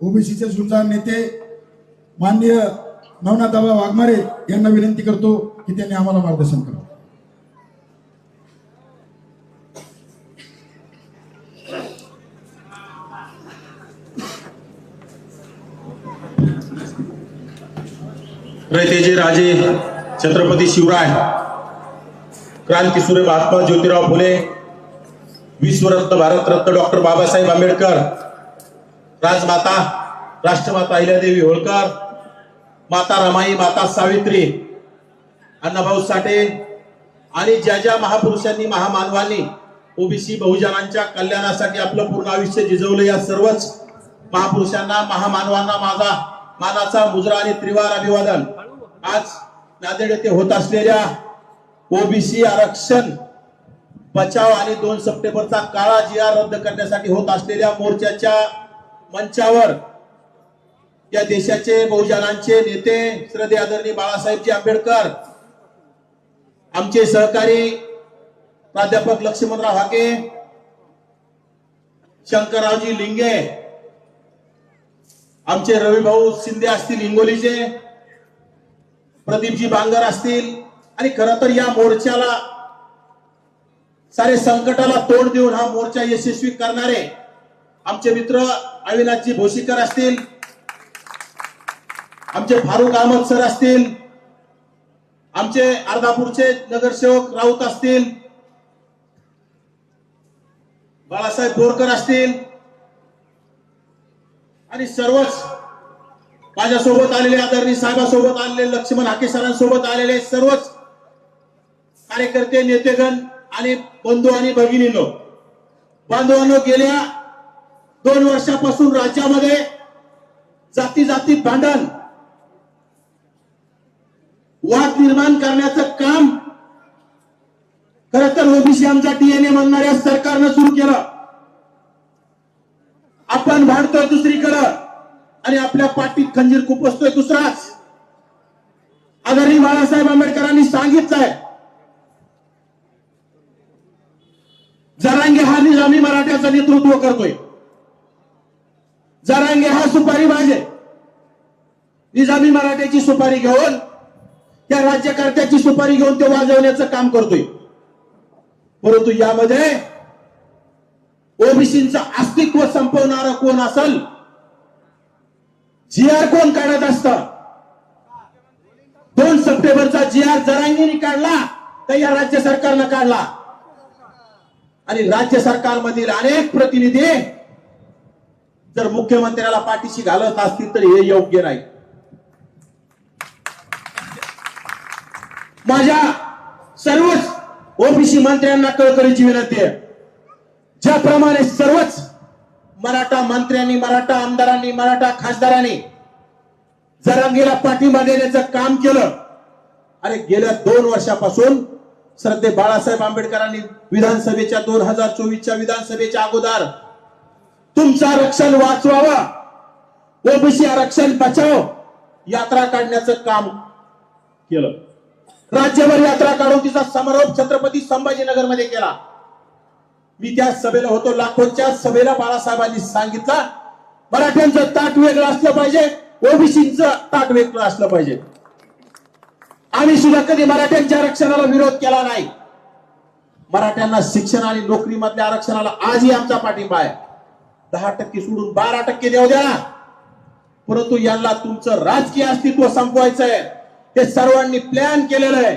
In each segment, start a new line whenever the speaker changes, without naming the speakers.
ओबीसीचे सुद्धा नेते माननीय नवनाथाबा वाघमारे यांना विनंती करतो की त्यांनी आम्हाला मार्गदर्शन करावं
रयतेचे राजे छत्रपती शिवराय क्रांतीसूर्य महात्मा ज्योतिराव फुले विश्वरत्न भारतरत्न डॉक्टर बाबासाहेब आंबेडकर राजमाता राष्ट्रमाता अहिल्यादेवी होळकर माता रमाई माता सावित्री अण्णाभाऊ साठे आणि ज्या ज्या महापुरुषांनी महामानवांनी ओबीसी बहुजनांच्या कल्याणासाठी आपलं पूर्ण आयुष्य झिजवलं या सर्वच महापुरुषांना महामानवांना माझा मानाचा मुजरा आणि त्रिवार अभिवादन. आज नांदेड येथे होत असलेल्या ओबीसी आरक्षण बचाव आणि दोन सप्टेंबरचा काळा जी आर रद्द करण्यासाठी होत असलेल्या मोर्चाच्या मंचावर या देशाचे बहुजनांचे नेते श्रद्धे आदरणीय बाळासाहेबजी आंबेडकर आमचे सहकारी प्राध्यापक लक्ष्मणराव हाके शंकररावजी लिंगे आमचे रविभाऊ शिंदे असतील हिंगोलीचे प्रदीपजी बांगर असतील आणि खर तर या मोर्चाला सारे संकटाला तोंड देऊन हा मोर्चा यशस्वी करणारे आमचे मित्र अविनाशजी भोशीकर असतील आमचे फारुख अहमद सर असतील आमचे अर्धापूरचे नगरसेवक राऊत असतील बाळासाहेब बोरकर असतील आणि सर्वच माझ्यासोबत आलेले आदरणीय साहेबासोबत आलेले लक्ष्मण हाके सरांसोबत आलेले सर्वच कार्यकर्ते नेतेगण आणि बंधू आणि भगिनीनो. बांधवांनो गेल्या दोन वर्षापासून राज्यामध्ये जाती जातीत भांडण वाद निर्माण करण्याचं काम खर तर ओबीसी आमचा डीएनए म्हणणाऱ्या सरकारनं सुरू केलं. आपण भांडतोय दुसरीकडं आणि आपल्या पाठीत खंजीर खुपसतोय दुसराच. आदरणीय बाळासाहेब आंबेडकरांनी सांगितलंय जरांगे हा निजामी मराठ्याचं नेतृत्व करतोय. जरांगे हा सुपारी बाजे निजामी मराठ्याची सुपारी घेऊन त्या राज्यकर्त्याची सुपारी घेऊन ते वाजवण्याचं काम करतोय. परंतु यामध्ये ओबीसीचं अस्तित्व संपवणारा कोण असल? जी आर कोण काढत असत? दोन सप्टेंबरचा जी आर जरांगीने काढला तर या राज्य सरकारनं काढला. आणि राज्य सरकारमधील अनेक प्रतिनिधी जर मुख्यमंत्र्याला पाठीशी घालत असतील तर हे योग्य नाही. माझ्या सर्वच ओबीसी मंत्र्यांना कळकळीची विनंती आहे. ज्याप्रमाणे सर्वच मराठा मंत्र्यांनी मराठा आमदारांनी मराठा खासदारांनी जरांगीला पाठिंबा देण्याचं काम केलं. आणि गेल्या दोन वर्षापासून श्रद्धे बाळासाहेब आंबेडकरांनी विधानसभेच्या दोन हजार चोवीसच्या विधानसभेच्या अगोदर तुमचं आरक्षण वाचवावं. ओबीसी आरक्षण बचाव. यात्रा काढण्याचं काम केलं. राज्यभर यात्रा काढून तिचा समारोप छत्रपती संभाजीनगरमध्ये केला. मी त्या सभेला होतो. लाखोच्या सभेला बाळासाहेबांनी सांगितलं मराठ्यांचं ताट वेगळं असलं पाहिजे ओबीसीचं ताट वेगळं असलं पाहिजे. आम्ही सुद्धा कधी मराठ्यांच्या आरक्षणाला विरोध केला नाही. मराठ्यांना शिक्षण आणि नोकरीमधल्या आरक्षणाला आजही आमचा पाठिंबा आहे. दहा टक्के सोडून बारा टक्के देऊ द्या. परंतु यांना तुमचं राजकीय अस्तित्व संपवायचं आहे हे सर्वांनी प्लॅन केलेलं आहे.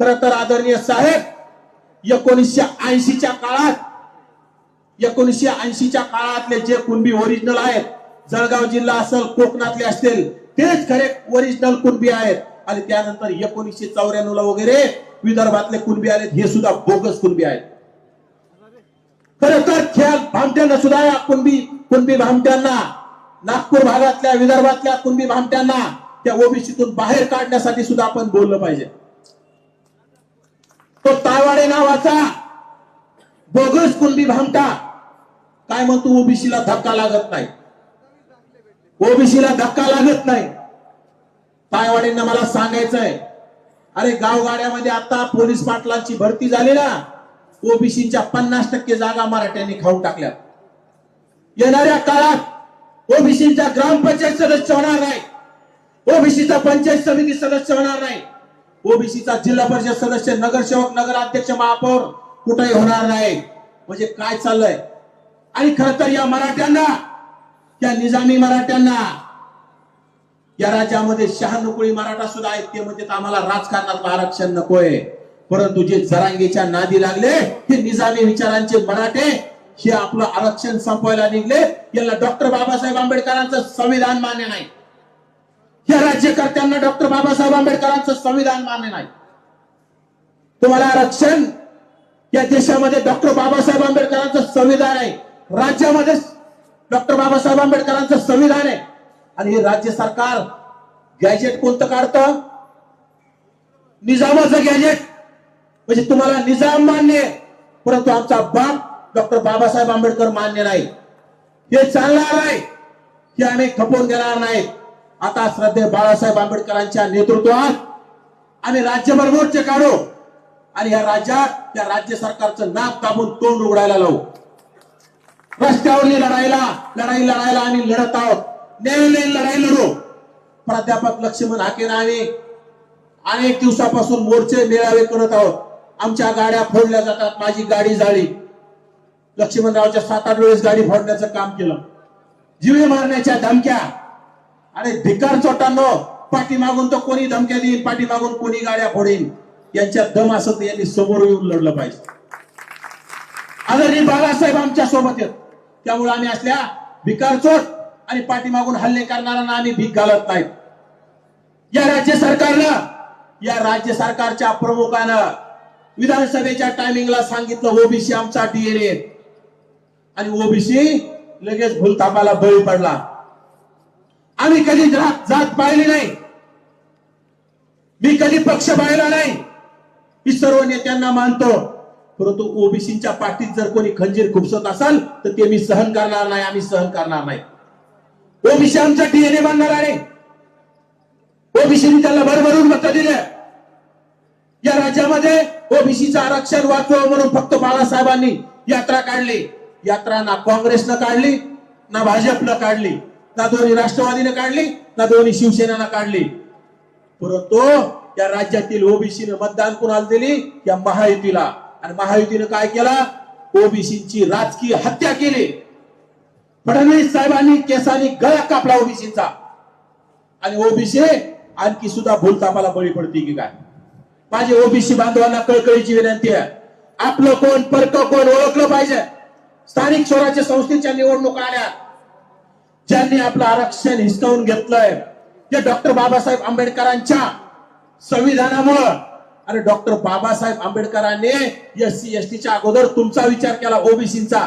खर तर आदरणीय साहेब एकोणीसशे ऐंशीच्या काळात एकोणीसशे ऐंशीच्या काळातले जे कुणबी ओरिजिनल आहेत जळगाव जिल्हा असेल कोकणातले असतील तेच खरे ओरिजिनल कुणबी आहेत. आणि त्यानंतर एकोणीसशे चौऱ्याण्णव ला वगैरे विदर्भातले कुणबी आहेत हे सुद्धा बोगस कुणबी आहेत. खर तर ख्याल भामट्यांना सुद्धा या कुणबी कुणबी भामट्यांना नागपूर भागातल्या विदर्भातल्या कुणबी भामट्यांना त्या ओबीसीतून बाहेर काढण्यासाठी सुद्धा आपण बोललं पाहिजे. तो तायवाडे नावाचा बोगस कुणबी भामटा. काय म्हणतो ओबीसीला धक्का लागत नाही. ओबीसीला धक्का लागत नाही. तायवाडेंना मला सांगायचंय. अरे गावगाड्यामध्ये आता पोलीस पाटलांची भरती झाली ना. ओबीसीच्या पन्नास टक्के जागा मराठ्यांनी खाऊन टाकल्या. येणाऱ्या काळात ओबीसीचा ग्रामपंचायत सदस्य होणार नाही. ओबीसीचा पंचायत समिती सदस्य होणार नाही. ओबीसीचा जिल्हा परिषद सदस्य नगरसेवक नगराध्यक्ष महापौर कुठेही होणार नाही. म्हणजे काय चाललंय? आणि खर तर या मराठ्यांना या निजामी मराठ्यांना या राज्यामध्ये शहानुकुळी मराठा सुद्धा आहेत ते म्हणजे आम्हाला राजकारणात आरक्षण नकोय. परंतु जे जरांगीच्या नादी लागले हे निजामी विचारांचे मराठे हे आपलं आरक्षण संपवायला निघले. याला डॉक्टर बाबासाहेब आंबेडकरांचं संविधान मान्य नाही. या राज्यकर्त्यांना डॉक्टर बाबासाहेब आंबेडकरांचं संविधान मान्य नाही. तुम्हाला आरक्षण या देशामध्ये डॉक्टर बाबासाहेब आंबेडकरांचं संविधान आहे. राज्यामध्ये डॉक्टर बाबासाहेब आंबेडकरांचं संविधान आहे. आणि हे राज्य सरकार गॅजेट कोणतं काढतं? निजामाचं गॅजेट म्हणजे तुम्हाला निजाम मान्य आहे. परंतु आमचा बाप डॉक्टर बाबासाहेब आंबेडकर मान्य नाही. हे चालणार नाही. हे आम्ही खपवून देणार नाहीत आता श्रद्धे बाळासाहेब आंबेडकरांच्या नेतृत्वात आम्ही राज्यभर मोर्चे काढू आणि या राज्यात या राज्य सरकारचं नाक दाबून तोंड उघडायला लावू. रस्त्यावरली लढाईला लढाई लढायला आम्ही लढत आहोत. न्यायालयीन लढाई लढू. प्राध्यापक लक्ष्मण हाकेन आम्ही अनेक दिवसापासून मोर्चे मेळावे करत आहोत. आमच्या गाड्या फोडल्या जातात माझी गाडी जाळी. लक्ष्मणरावच्या सात आठ वेळेस गाडी फोडण्याचं काम केलं. जीवे मारण्याच्या धमक्या. अरे भिकार चोटांनो पाठीमागून तर कोणी धमक्या देईन पाठीमागून कोणी गाड्या फोडीन. यांच्या दम असत यांनी समोर येऊन लढलं पाहिजे. आदरणीय बाळासाहेब आमच्यासोबत आहेत. त्यामुळे आम्ही असल्या भिकार चोट आणि पाठीमागून हल्ले करणाऱ्यांना आम्ही भीक घालत नाहीत या राज्य सरकारनं या राज्य सरकारच्या प्रमुखानं विधानसभेच्या टायमिंगला सांगितलं ओबीसी आमचा डीएनए आणि ओबीसी लगेच भूलतापाला बळी पडला. आम्ही कधी जात जात पाहिली नाही. मी कधी पक्ष पाहिला नाही. मी सर्व नेत्यांना मानतो. परंतु ओबीसीच्या पाठीत जर कोणी खंजीर खुपसत असाल तर ते मी सहन करणार नाही आम्ही सहन करणार नाही. ओबीसी आमचा डीएनए बांधणार आहे. ओबीसीने त्याला भरभरून मत दिलं. या राज्यामध्ये ओबीसीचं आरक्षण वाचवावं म्हणून फक्त बाळासाहेबांनी यात्रा काढली. यात्रा ना काँग्रेसनं काढली ना भाजपनं काढली ना दोन्ही राष्ट्रवादीनं काढली ना दोन्ही शिवसेनेनं काढली. परंतु या राज्यातील ओबीसीनं मतदान कुणाला दिली? या महायुतीला. आणि महायुतीनं काय केला? ओबीसीची राजकीय हत्या केली. फडणवीस साहेबांनी केसांनी गळा कापला ओबीसीचा. आणि ओबीसी आणखी सुद्धा भूलतापाला बळी पडते की काय? माझे ओबीसी बांधवांना कळकळीची विनंती आहे. आपलं कोण परक कोण ओळखलं पाहिजे? स्थानिक स्वराज्य संस्थेच्या निवडणुका आल्या. ज्यांनी आपलं आरक्षण हिसकावून घेतलंय ते डॉक्टर बाबासाहेब आंबेडकरांच्या संविधानामुळं. आणि डॉक्टर बाबासाहेब आंबेडकरांनी एस सी एस टीच्या अगोदर तुमचा विचार केला ओबीसीचा.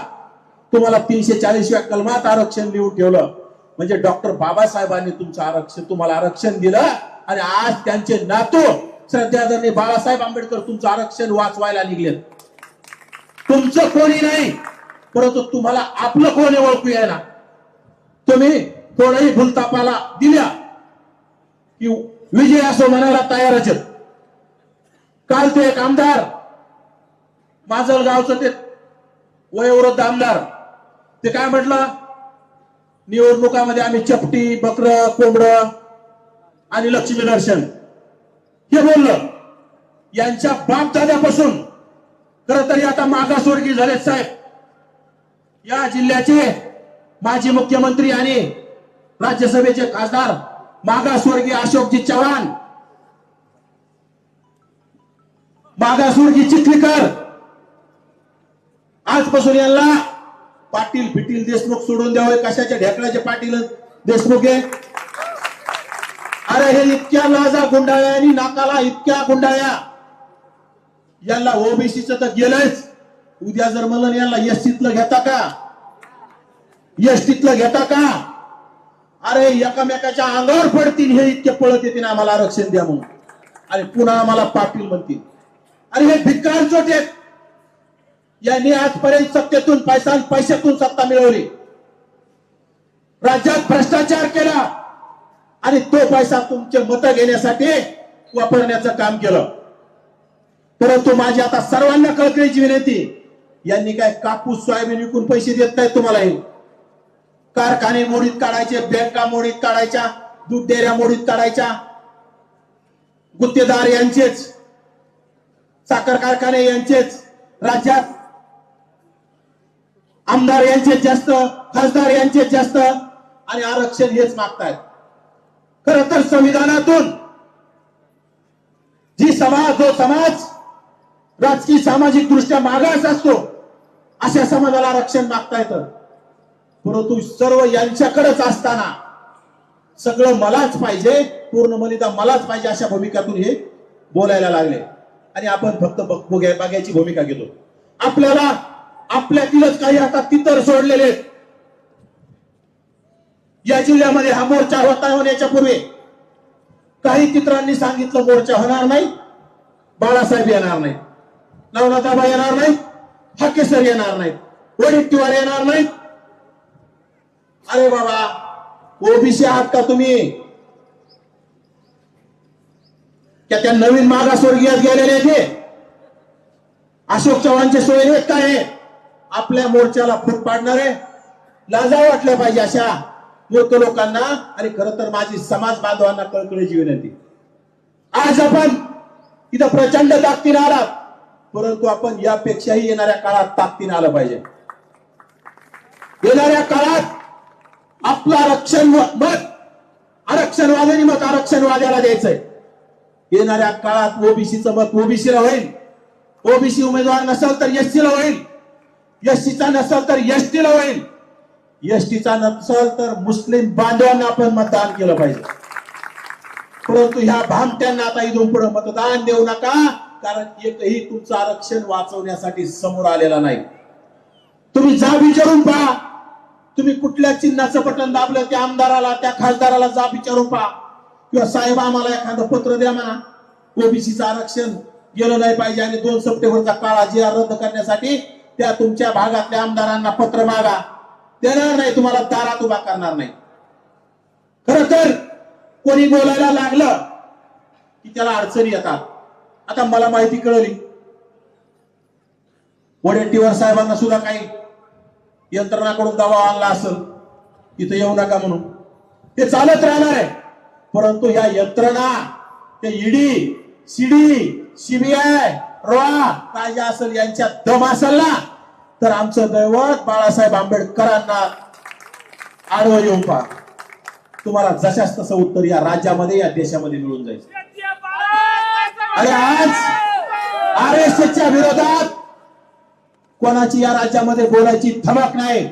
तुम्हाला तीनशे चाळीसव्या कलमात आरक्षण लिहून ठेवलं. म्हणजे डॉक्टर बाबासाहेबांनी तुमचं आरक्षण तुम्हाला आरक्षण दिलं आणि आज त्यांचे नातू श्रद्धाधरणी बाळासाहेब आंबेडकर तुमचं आरक्षण वाचवायला निघले तुमचं कोणी नाही परंतु तुम्हाला आपलं कोणी ओळखू यायला. तुम्ही कोणाही भूलतापाला दिल्या की विजय असो म्हणायला तयारच काल ते एक आमदार माझल गावचं ते वयोवृद्ध आमदार ते काय म्हटलं? निवडणुकामध्ये आम्ही चपटी बकर कोंबड आणि लक्ष्मी दर्शन. हे बोललं. यांच्या बापदाद्यापासून खर तरी आता मागासवर्गीय झाले साहेब. या जिल्ह्याचे माजी मुख्यमंत्री आणि राज्यसभेचे खासदार मागासवर्गीय अशोकजी चव्हाण. मागासवर्गीय चिखलीकर. आजपासून यांना पाटील फिटील देशमुख सोडून द्यावे. कशाच्या ढेकळाचे पाटील देशमुख आहे अरे हे इतक्या लाजा गुंडाळ्या आणि नाकाला इतक्या गुंडाळ्या. यांना ओबीसीच तर गेलंच उद्या जर म्हणलं यांना एसटीतलं घेता का? एसटीतलं घेता का? अरे एकामेकाच्या अंगावर पडतील हे इतके पळत येतील आम्हाला आरक्षण द्या म्हणून. आणि पुन्हा आम्हाला पाटील म्हणतील. अरे हे भिक्कार चोट आहेत. यांनी आजपर्यंत सत्तेतून पैसा पैशातून सत्ता मिळवली. राज्यात भ्रष्टाचार केला. आणि तो पैसा तुमचे मत घेण्यासाठी वापरण्याचं काम केलं. परंतु माझी आता सर्वांना कळकळीची विनंती यांनी काय कापूस सोयाबीन विकून पैसे देत नाहीत तुम्हाला कारखाने मोडीत काढायचे बँका मोडीत काढायच्या दूध डेऱ्या मोडीत काढायच्या. गुत्तेदार यांचेच साखर कारखाने यांचेच राज्यात आमदार यांचे जास्त खासदार यांचे जास्त आणि आरक्षण हेच मागतायत. खर तर संविधानातून जी समाज जो समाज राजकीय सामाजिक दृष्ट्या मागास असतो अशा समाजाला आरक्षण मागता येतं. परंतु सर्व यांच्याकडेच असताना सगळं मलाच पाहिजे पूर्ण मलिदा मलाच पाहिजे अशा भूमिकातून हे बोलायला लागले. आणि आपण फक्त बघ- बघ्या- बघायची भूमिका घेतो. आपल्याला आपल्यातीलच काही आता तितर सोडलेले आहेत. या जिल्ह्यामध्ये हा मोर्चा होता होण्याच्या पूर्वी काही चित्रांनी सांगितलं मोर्चा होणार नाही बाळासाहेब येणार नाही नवनाथाबा येणार नाही हाकेसर येणार नाही वडेट्टीवार येणार नाही. अरे बाबा ओबीसी आहात का तुम्ही? त्या त्या नवीन मागासवर्गीयात गेलेले ते. अशोक चव्हाणचे सोयरे काय आपल्या मोर्चाला फूट पाडणारे लाजा वाटल्या पाहिजे अशा. मूर्ख लोकांना आणि खर तर माझी समाज बांधवांना कळकळीची विनंती आज आपण इथं प्रचंड ताकदीनं आलात. परंतु आपण यापेक्षाही येणाऱ्या काळात ताकदीनं आलं पाहिजे. येणाऱ्या काळात आपलं आरक्षण मत आरक्षणवाद्यांनी मत आरक्षणवाद्याला द्यायचंय. येणाऱ्या काळात ओबीसीचं मत ओबीसीला होईल. ओबीसी उमेदवार नसेल तर एसटीला होईल. एसटीचा नसेल तर एसटीला होईल. एसटीचा नसल तर मुस्लिम बांधवांना आपण मतदान केलं पाहिजे. परंतु ह्या भामट्यांना आता इथून पुढे मतदान देऊ नका कारण एकही तुमचं आरक्षण वाचवण्यासाठी समोर आलेला नाही. तुम्ही जा विचारून पहा. तुम्ही कुठल्या चिन्हाचं बटन दाबलं त्या आमदाराला त्या खासदाराला जा विचारून पहा. किंवा साहेब आम्हाला एखादं पत्र द्या म्हणा. ओबीसीचं आरक्षण गेलं नाही पाहिजे आणि दोन सप्टेंबरचा काळा जी रद्द करण्यासाठी त्या तुमच्या भागातल्या आमदारांना पत्र मागा. देणार नाही तुम्हाला दारात उभा करणार नाही. खर तर कोणी बोलायला लागलं की त्याला अडचणी येतात. आता मला माहिती कळली. वडेट्टीवर साहेबांना सुद्धा काही यंत्रणाकडून दबाव आणला असेल तिथं येऊ नका म्हणून. ते चालत राहणार आहे. परंतु ह्या यंत्रणा ते ईडी सीडी सीबीआय रॉ काय असेल यांच्या दम असेल ना तर आमचं दैवत बाळासाहेब आंबेडकरांना आडवं येऊन पहा. तुम्हाला जशाच तसं उत्तर या राज्यामध्ये या देशामध्ये मिळून जाईल. अरे आज आर एस एसच्या विरोधात कोणाची या राज्यामध्ये बोलायची थमक नाही?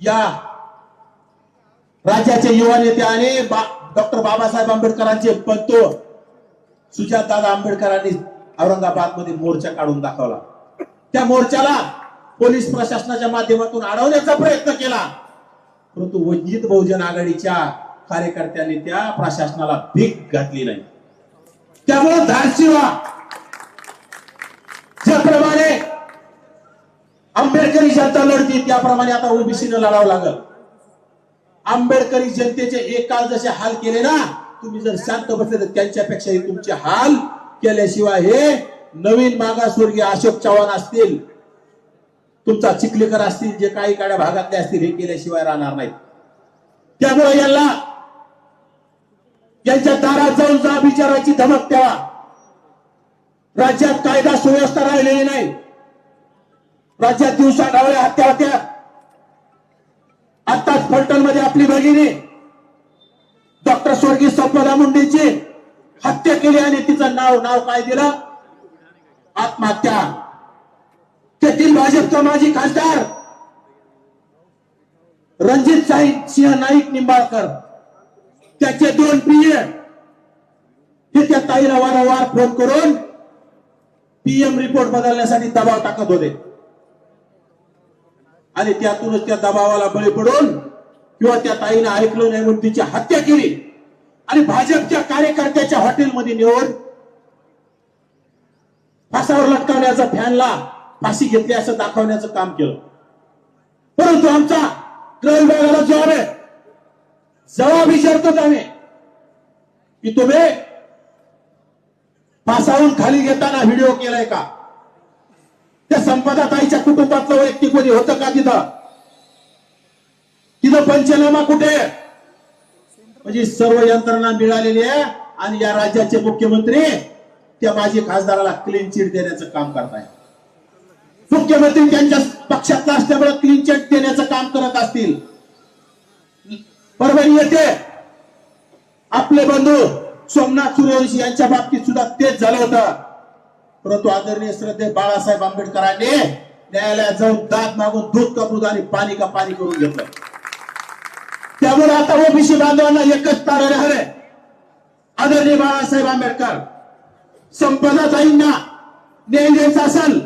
या राज्याचे युवा नेते आणि डॉक्टर बाबासाहेब आंबेडकरांचे पंतो सुजातदादा आंबेडकरांनी औरंगाबादमध्ये मोर्चा काढून दाखवला. त्या मोर्चाला पोलीस प्रशासनाच्या माध्यमातून अडवण्याचा प्रयत्न केला. परंतु वंचित बहुजन आघाडीच्या कार्यकर्त्यांनी त्या प्रशासनाला भीक घातली नाही. त्यामुळे धारशिवा ज्याप्रमाणे आंबेडकरी जनता लढती त्याप्रमाणे आता ओबीसीनं लढावं लागल. आंबेडकरी जनतेचे एक काळ जसे हाल केले ना तुम्ही जर शांत बसले तर त्यांच्यापेक्षाही तुमचे हाल केल्याशिवाय हे नवीन मागासवर्गीय अशोक चव्हाण असतील तुमचा चिखलीकर असतील जे काही काड्या भागातले असतील हे केल्याशिवाय राहणार नाही त्यामुळे यांना यांच्या दारात जाऊन जा विचाराची धमक द्यावा राज्यात कायदा सुव्यवस्था राहिलेली नाही. राज्यात दिवसा डावल्या हत्या होत्या. आताच फलटणमध्ये आपली भगिनी डॉक्टर स्वर्गीय संपदा मुंडेची हत्या केली आणि तिचं नाव नाव काय दिलं? आत्महत्या. तेथील भाजपचा माजी खासदार रणजित साई- सिंह नाईक निंबाळकर. त्याचे दोन पीए हे त्या ताईला वारंवार फोन करून पीएम रिपोर्ट बदलण्यासाठी दबाव टाकत होते. आणि त्यातूनच त्या दबावाला बळी पडून किंवा त्या ताईनं ऐकलं नाही म्हणून तिची हत्या केली. आणि भाजपच्या कार्यकर्त्याच्या हॉटेलमध्ये नेऊन फासावर लटकवण्याचा फॅनला फाशी घेतली असं दाखवण्याचं काम केलं. परंतु आमचा ग्रह विभागाला जवाब आहे. जवाब विचारतोच आम्ही. की तुम्ही फासावून खाली घेताना व्हिडिओ केलाय का? त्या संपदा ताईच्या कुटुंबातलं वैयक्तिक कोणी होतं का तिथं? तिथं पंचनामा कुठे म्हणजे सर्व यंत्रणा मिळालेली आहे आणि या राज्याचे मुख्यमंत्री त्या माजी खासदाराला क्लीन चिट देण्याचं काम करताय. मुख्यमंत्री त्यांच्या पक्षातला असल्यामुळे क्लीन चिट देण्याचं काम करत असतील. परभणी येते आपले बंधू सोमनाथ सूर्यवंशी यांच्या बाबतीत सुद्धा तेच झालं होतं. परंतु आदरणीय श्रद्धे बाळासाहेब आंबेडकरांनी न्यायालयात जाऊन दात मागून दूध का दूध आणि पाणी का पाणी करून घेतलं. त्यामुळे आता ओबीसी बांधवांना एकच तारण राहिले आदरणीय बाळासाहेब आंबेडकर संपदाताईंना न्याय द्यायचा असेल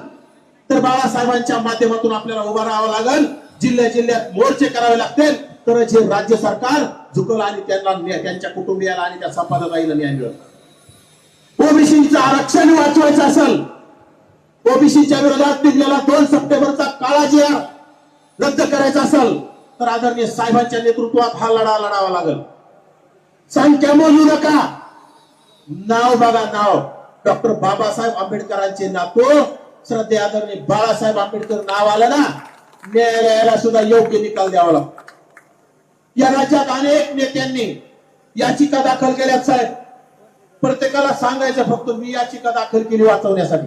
तर बाळासाहेबांच्या माध्यमातून आपल्याला उभा राहावं लागेल. जिल्ह्या जिल्ह्यात मोर्चे करावे लागतील. तरच हे राज्य सरकार झुकल आणि त्यांना त्यांच्या कुटुंबियाला आणि त्या संपदाताईला न्याय मिळत ओबीसीचं आरक्षण वाचवायचं असेल ओबीसीच्या विरोधात निघलेला दोन सप्टेंबरचा काळा जे रद्द करायचा असेल तर आदरणीय साहेबांच्या नेतृत्वात हा लढा लढावा लागेल. संख्या मोजू नका. नाव बघा नाव. डॉक्टर बाबासाहेब आंबेडकरांचे नातू श्रद्धे आदरणीय बाळासाहेब आंबेडकर नाव आलं ना न्यायालयाला सुद्धा योग्य निकाल द्यावा लागतो. या राज्यात अनेक नेत्यांनी याचिका दाखल केल्यात साहेब. प्रत्येकाला सांगायचं फक्त मी याचिका दाखल केली वाचवण्यासाठी.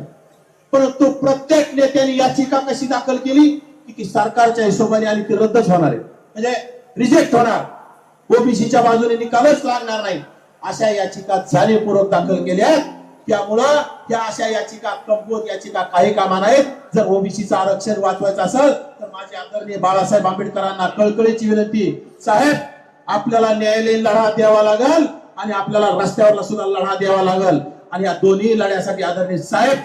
परंतु प्रत्येक नेत्याने याचिका कशी दाखल केली? की ती सरकारच्या हिशोबाने आणि ती रद्दच होणार आहे. म्हणजे रिजेक्ट होणार. ओबीसीच्या बाजूने निकालच लागणार नाही. अशा याचिका जाणीवपूर्वक दाखल केल्या त्यामुळं या अशा याचिका कमकुवत याचिका काही कामा नाहीत जर ओबीसीचं आरक्षण वाचवायचं असेल तर माझे आदरणीय बाळासाहेब आंबेडकरांना कळकळीची विनंती. साहेब आपल्याला न्यायालयीन लढा द्यावा लागल आणि आपल्याला रस्त्यावरला सुद्धा लढा द्यावा लागल. आणि या दोन्ही लढ्यासाठी आदरणीय साहेब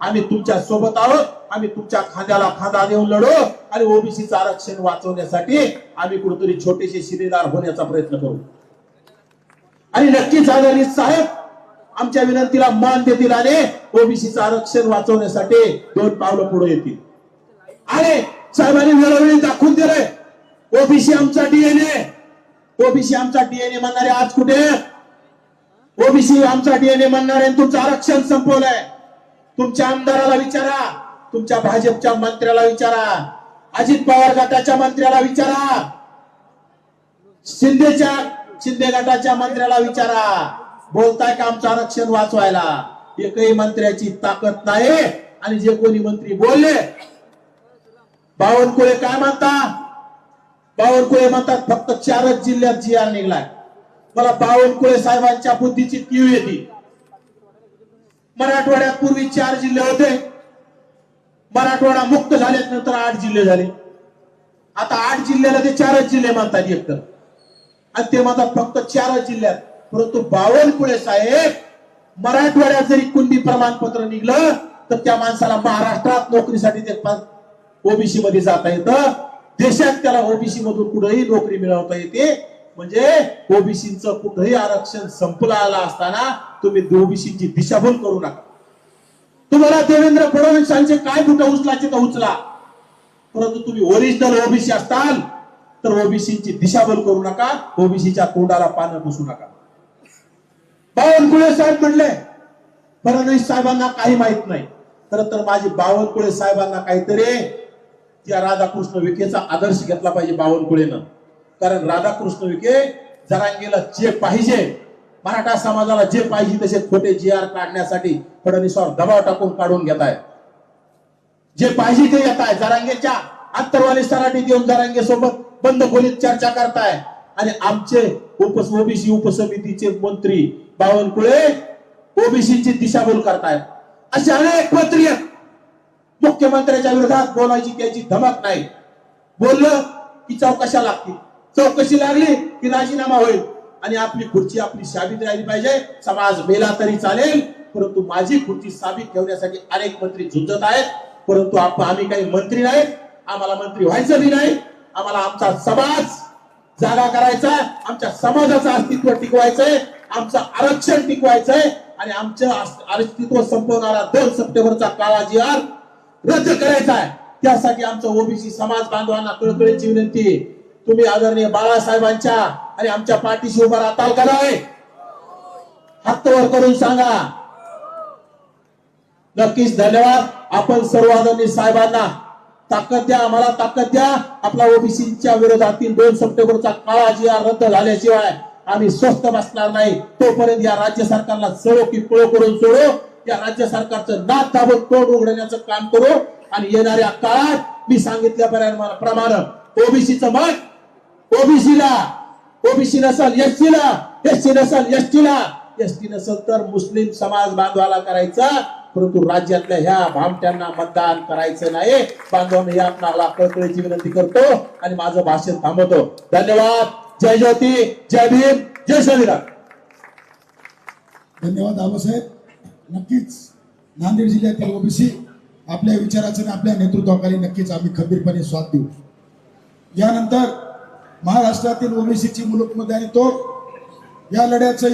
आम्ही तुमच्यासोबत आहोत. आम्ही तुमच्या खांद्याला खांदा देऊन लढो आणि ओबीसीचं आरक्षण वाचवण्यासाठी आम्ही कुठेतरी छोटेसे शिलेदार होण्याचा प्रयत्न करू. आणि नक्कीच आदरणीय साहेब आमच्या विनंतीला मान देतील आणि ओबीसीचं आरक्षण वाचवण्यासाठी दोन पावलं पुढे येतील. आणि साहेबांनी वेळोवेळी दाखवून दिलंय ओबीसी आमचा डीएनए ओबीसी आमचा डीएनए म्हणणारे आज कुठे? ओबीसी आमचा डीएनए म्हणणारे तुमचं आरक्षण संपवलंय. तुमच्या आमदाराला विचारा तुमच्या भाजपच्या मंत्र्याला विचारा अजित पवार गटाच्या मंत्र्याला विचारा शिंदेच्या शिंदे गटाच्या मंत्र्याला विचारा. बोलताय का आमचं आरक्षण वाचवायला? एकही मंत्र्याची ताकद नाही. आणि जे कोणी मंत्री बोलले बावनकुळे काय म्हणता? बावनकुळे म्हणतात फक्त चारच जिल्ह्यात जी आर निघलाय. मला बावनकुळे साहेबांच्या बुद्धीची तीव येते. मराठवाड्यात पूर्वी चार जिल्हे होते. मराठवाडा मुक्त झाल्यात नंतर आठ जिल्हे झाले. आता आठ जिल्ह्याला ते चारच जिल्हे म्हणतात एकतर आणि ते म्हणतात फक्त चारच जिल्ह्यात. परंतु बावनकुळे साहेब मराठवाड्यात जरी कुंडी प्रमाणपत्र निघलं तर त्या माणसाला महाराष्ट्रात नोकरीसाठी ते ओबीसी मध्ये जाता येतं. देशात त्याला ओबीसी मधून कुठेही नोकरी मिळवता येते. म्हणजे ओबीसीच कुठेही आरक्षण संपला आलं असताना तुम्ही ओबीसीची दिशाभूल करू नका. तुम्हाला देवेंद्र फडणवीसांचे काय कुठं उचलाचे तर उचला? परंतु तुम्ही ओरिजिनल ओबीसी असताल तर ओबीसीची दिशाभूल करू नका. ओबीसीच्या तोंडाला पानं पुसू नका. बावनकुळे साहेब म्हणले फडणवीस साहेबांना काही माहीत नाही. खर तर माझी बावनकुळे साहेबांना काहीतरी त्या राधाकृष्ण विखेचा आदर्श घेतला पाहिजे बावनकुळेनं. कारण राधाकृष्ण विखे जरांगीला जे पाहिजे मराठा समाजाला जे पाहिजे तसे खोटे जी आर काढण्यासाठी फडणवीसावर दबाव टाकून काढून घेत आहे जे पाहिजे ते येत आहे जरांगेच्या अंतरवाली सराटीत देऊन जरांगे सोबत बंद खोलीत चर्चा करताय. आणि आमचे उप ओबीसी उपसमितीचे मंत्री बावनकुळे ओबीसीची दिशाभूल करतायत असे अनेक मंत्री आहेत. मुख्यमंत्र्याच्या विरोधात बोलायची त्याची धमक नाही. बोललं की चौकशा लागतील. चौकशी लागली की राजीनामा होईल. आणि आपली खुर्ची आपली साबित राहिली पाहिजे. समाज मेला तरी चालेल. परंतु माझी खुर्ची साबित ठेवण्यासाठी अनेक मंत्री झुंजत आहेत. परंतु आपण आम्ही काही मंत्री नाहीत. आम्हाला मंत्री व्हायचं बी नाही. आम्हाला आमचा समाज जागा करायचा आमच्या समाजाचं अस्तित्व टिकवायचंय. आमचं आरक्षण टिकवायचंय आणि आमचं अस्तित्व संपवणारा दोन सप्टेंबरचा काळा जी आर रद्द करायचा आहे त्यासाठी आमचं ओबीसी समाज बांधवांना कळकळीची विनंती तुम्ही आदरणीय बाळासाहेबांच्या आणि आमच्या पाठीशी उभा राहताल का नाही? हात वर करून सांगा. नक्कीच धन्यवाद. आपण सर्व आदरणीय साहेबांना ताकद द्या आम्हाला ताकद द्या. आपला ओबीसीच्या विरोधातील दोन सप्टेंबरचा काळा जी रद्द झाल्याशिवाय आम्ही स्वस्थ बसणार नाही. तोपर्यंत या राज्य सरकारला सळो की पळो करून सोडो. या राज्य सरकारचं दात दाबून तोंड उघडण्याचं काम करू. आणि येणाऱ्या काळात मी सांगितल्या प्रमाणे ओबीसीचं मत ओबीसीला ओबीसी नसल एसटीला एसटी नसल एसटीला एसटी नसल तर मुस्लिम समाज बांधवाला करायचा. परंतु राज्यातल्या ह्या भामट्यांना मतदान करायचं नाही. बांधवांनी या आपणाला कळकळीची विनंती करतो आणि माझं भाषण थांबवतो. धन्यवाद. जय ज्योती जय भीम जय संविधान
धन्यवाद आबासाहेब नक्कीच नांदेड जिल्ह्यातील ओबीसी आपल्या विचाराचं आणि आपल्या नेतृत्वाखाली नक्कीच आम्ही खंबीरपणे स्वाद देऊ. यानंतर महाराष्ट्रातील ओबीसीची मुलुकमध्ये आणि तो या लढ्याचं